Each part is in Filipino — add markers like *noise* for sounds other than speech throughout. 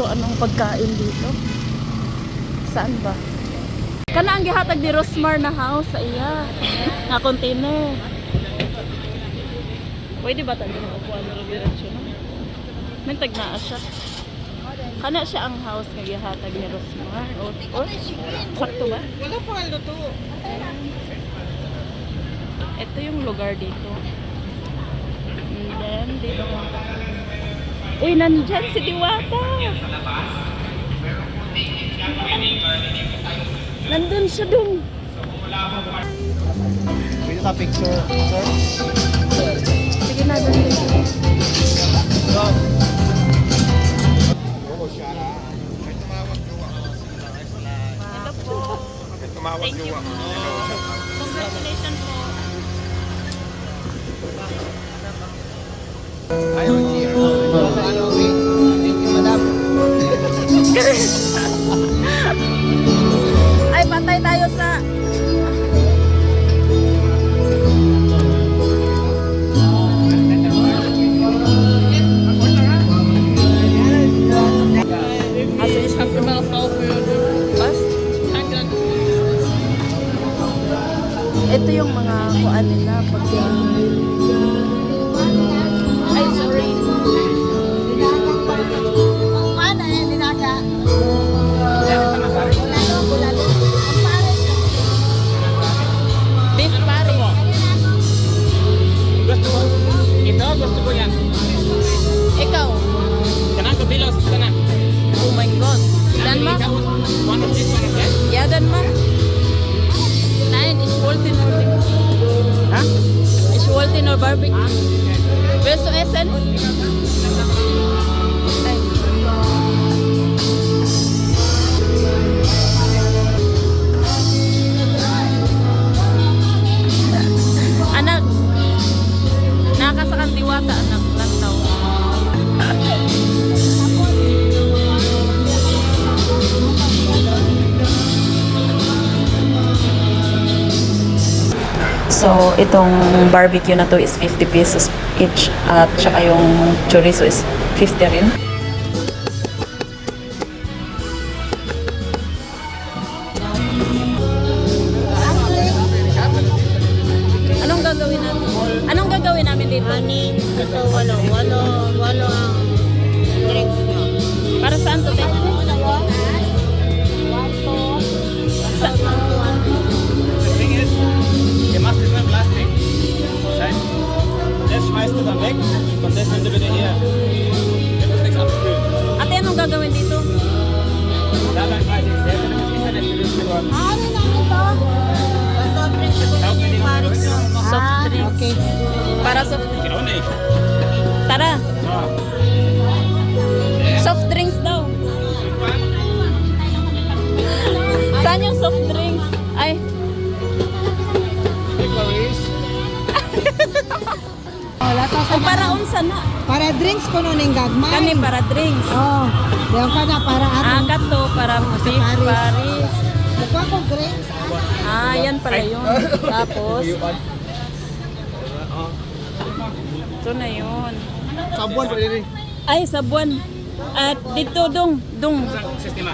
Kung anong pagkain dito. Saan ba? Kana ang gihatag ni Rosmar na house sa iya. Nga container. Pwede ba tayo na upuan na diretso no? May tagnaa siya. Kana siya ang house nga gihatag ni Rosmar. O, o sakto ba? Wala pa kayo to. Ito yung lugar dito. And then, dito mo. Uy, nandyan si Diwata! Nandun siya dun. Pwede sa picture, sir? Sige na, dun. Oo, siya. May tumawag jowa. Ito po. Tumawag jowa. po. Yung mga itong barbecue na to is 50 pesos each at saka yung chorizo is 50 rin. Anong gagawin natin? Anong gagawin namin dito? Anin, ito, walo, walo, Ihr müsst nichts abspülen. Ate, anong gagawin dito? Dabei weiß ich, der ist nämlich Internet gelöst geworden. Ano na ito? Soft drinks ko yung pares nyo. Soft Ah, drinks. Okay. Para soft... Auch nicht. Tara, So. soft drinks daw. Saan yung soft drinks? Sa para unsa na. Para drinks ko nun yung gagmay. Kani para drinks. Oh, diyan ka na para Ah, ato. kato para beef Paris. Paris. Mukha ko drinks. Ah, yan pala yun. Tapos, ito na yun. Sabuan pa rin. Ay, sabuan. At dito, dong. Dong. Sa sistema.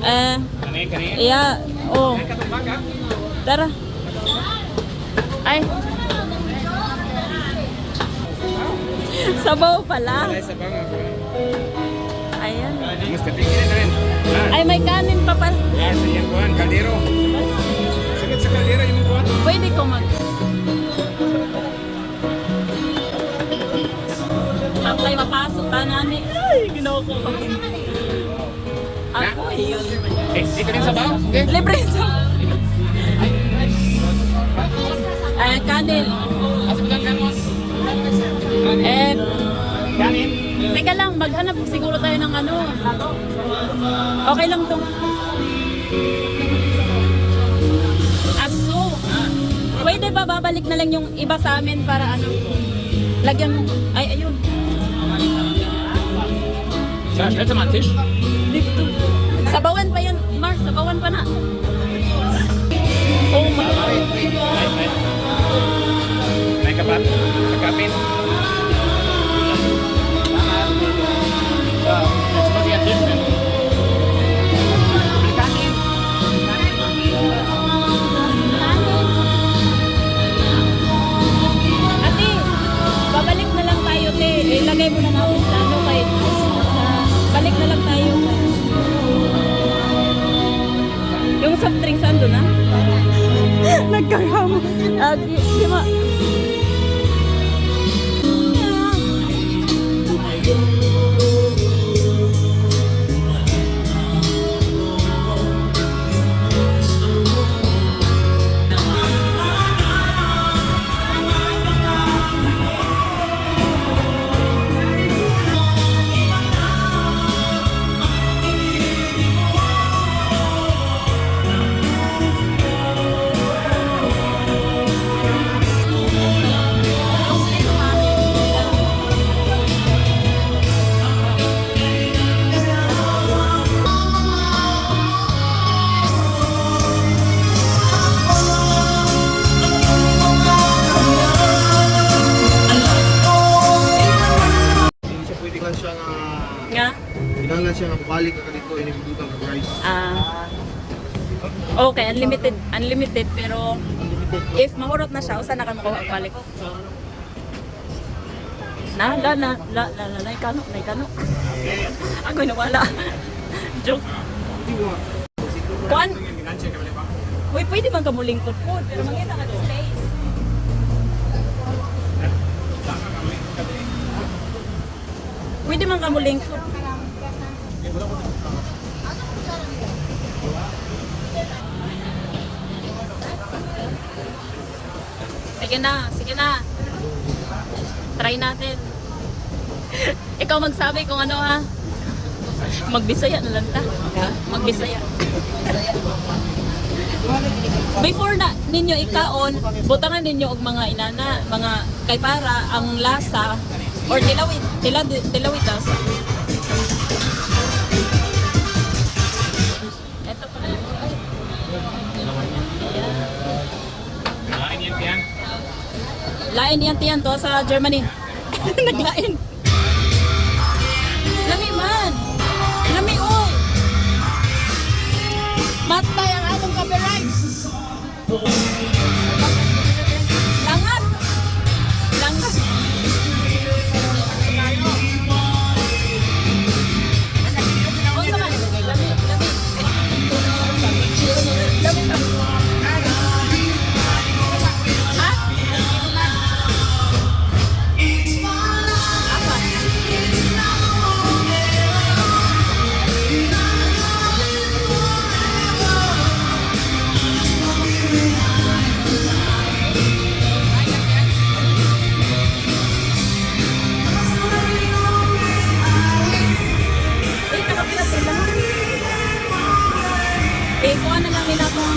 Eh, Kani, kani. iya. Oh, baga. tara. Ay. Sabaw pala. Ay, sa banga. Ayan. Mas katingin rin. Ay, may kanin pa pala. sa iyang kuhan, kaldero. Sakit sa kaldero yung kuhan. Pwede ko mag... Patay mapasok ka nani. Ay, ginawa ko. Ako, yun. Eh, dito rin sa baho. Okay. Libre sa... Ay, kanin. Eh, Kanin. teka lang, maghanap siguro tayo ng ano. Okay lang to. Aso. Pwede ba babalik na lang yung iba sa amin para ano? Lagyan mo. Ay, ayun. Sa, stell sa Tisch. Dito. Sabawan pa yan, Mark. Sabawan pa na. Oh my. May kapat. Kakapin. Nagkahamo. Ah, di, di ma... unlimited, unlimited pero if mahurot na siya, usa na ka makuha balik. Na, la, na, la, la, la, la, ikano, na, ikano. *laughs* Ako'y nawala. *laughs* Joke. Kuan? Uy, pwede man ka mo lingkod po, pero mangita ka space. Pwede man ka mo Sige na, sige na. Try natin. *laughs* Ikaw magsabi kung ano ha. Magbisaya na lang ta. Magbisaya. Before na ninyo ikaon, butangan ninyo og mga inana, mga kay para ang lasa or tilawit, tila, tilawit lasa. Lain yan tiyan to sa Germany. *laughs* Naglain. Lami man. Lami oy. Matay ang anong copyright. Kuha na lang nila kung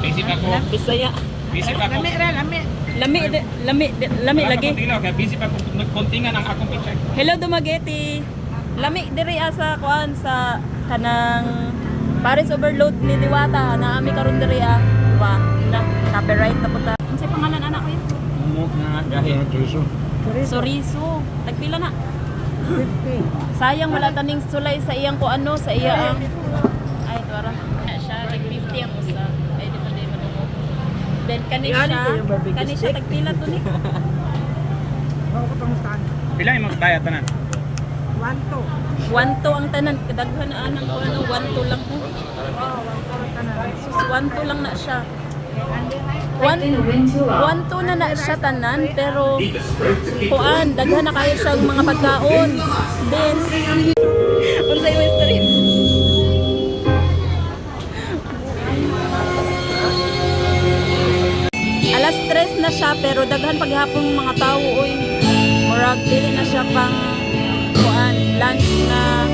Busy pa ko. Bisaya. Busy pa ko. Lami ra, lami. Lami de- lami de- lami lagi. Kaya busy pa ko kontingan ang akong picture. Hello Dumaguete. Lami diri asa kuan sa kanang Paris Overload ni Diwata na ami karon diri ah. Wa na copyright na puta. Unsay pangalan anak ko yun? Mo nga gahi. Soriso. Tagpila na. Sayang wala taning sulay sa iyang ko ano sa iya ang ay tuara. Siya tag 50 ang usa. Ay di pa di manungo. Then kani siya, kani siya tagpila to ni. Pila imong bayad tanan? One to ang tanan kadaghan na anang ko ano one to lang ko. Sus one to lang na siya. One, one to na na siya tanan pero kuan daghan na kayo siyang mga pagkaon. Then *laughs* unsa yung Alas 3 na siya pero daghan paghapon mga tao oy. Murag dili na siya pang kuan lunch na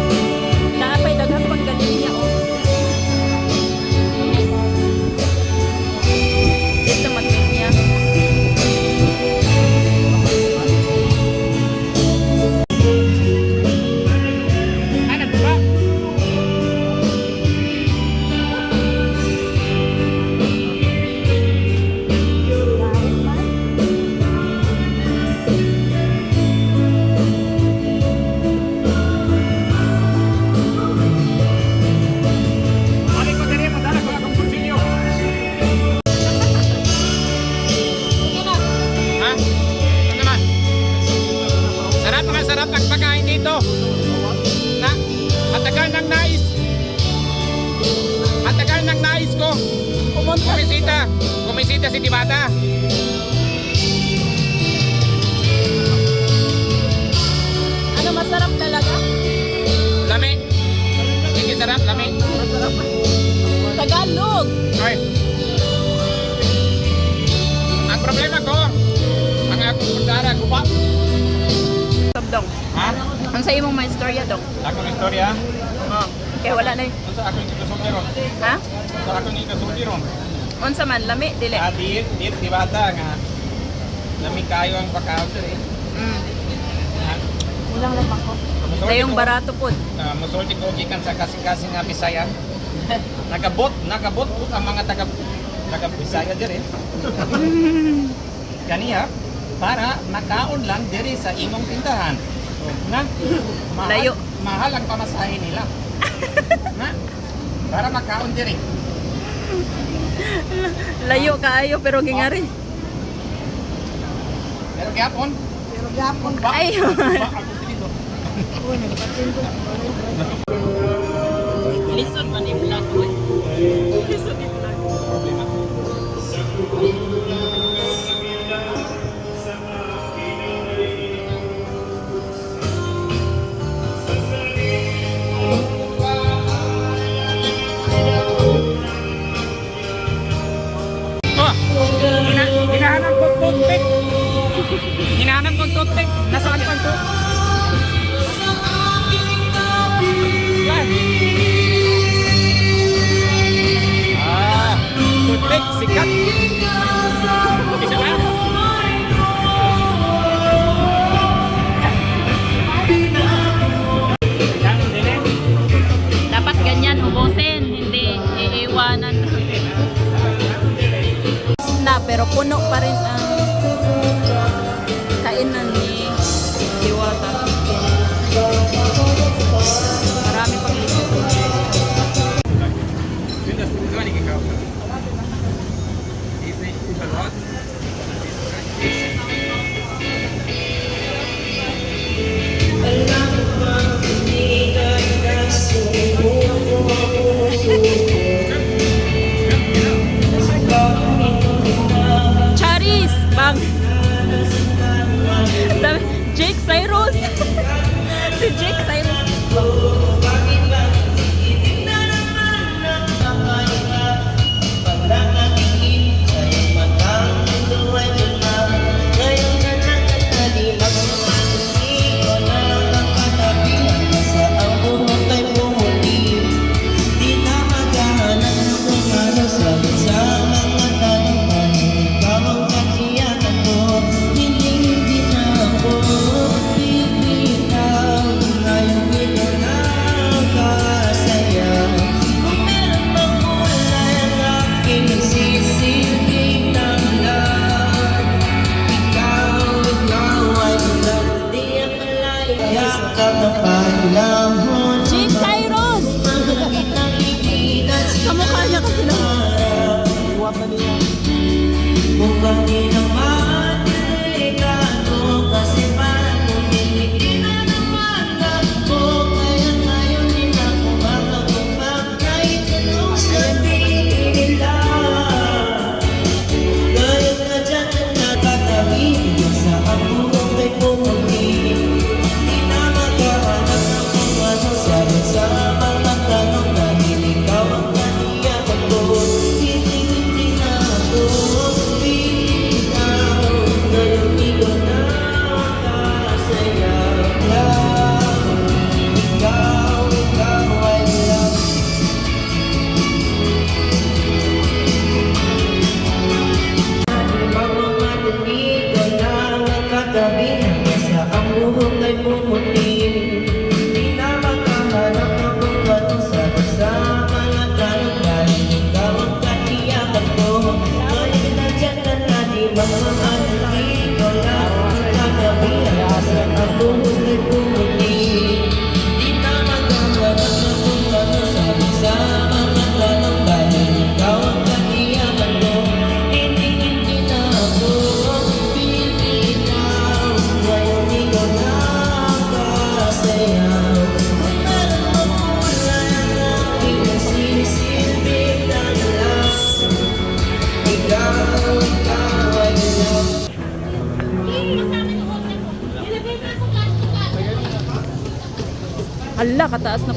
sa imong may istorya dong. Akong istorya. Oh. Kaya wala na. eh. Kung sa akong ikasulti ron. Ha? Sa akong ikasulti ron. Unsa man lami dili. Ah, di, di, di bata nga. Lami kayo ang pagkaon eh. Mm. Ulang lang ako. Dayong ko- barato pod. Ah, musulti ko gikan sa kasing-kasing nga Bisaya. *laughs* Nagabot, nagabot po ang mga taga taga Bisaya dire. *laughs* Kaniya para makaon lang diri sa imong tindahan. Na mahal, Layo. mahal ang pamasahe nila. *laughs* na para makaon diri. Layo kaayo pero gingari. Pero gyapon. Pero gapon Ba, Ay. ba, ako dito. Listen man yung vlog ko. Listen yung vlog. Problema. Iiwanan. Na pero puno pa rin ang Bang! Jake Cyrus! *laughs* si Jake Cyrus!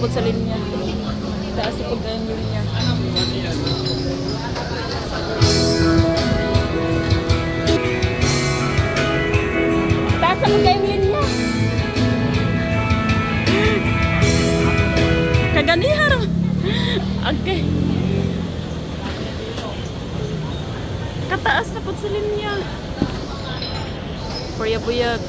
Po sa linya. Taas po kayong linya. Taas po kayong linya. Kaganihar. Okay. Kataas na po sa linya. Puyag-puyag.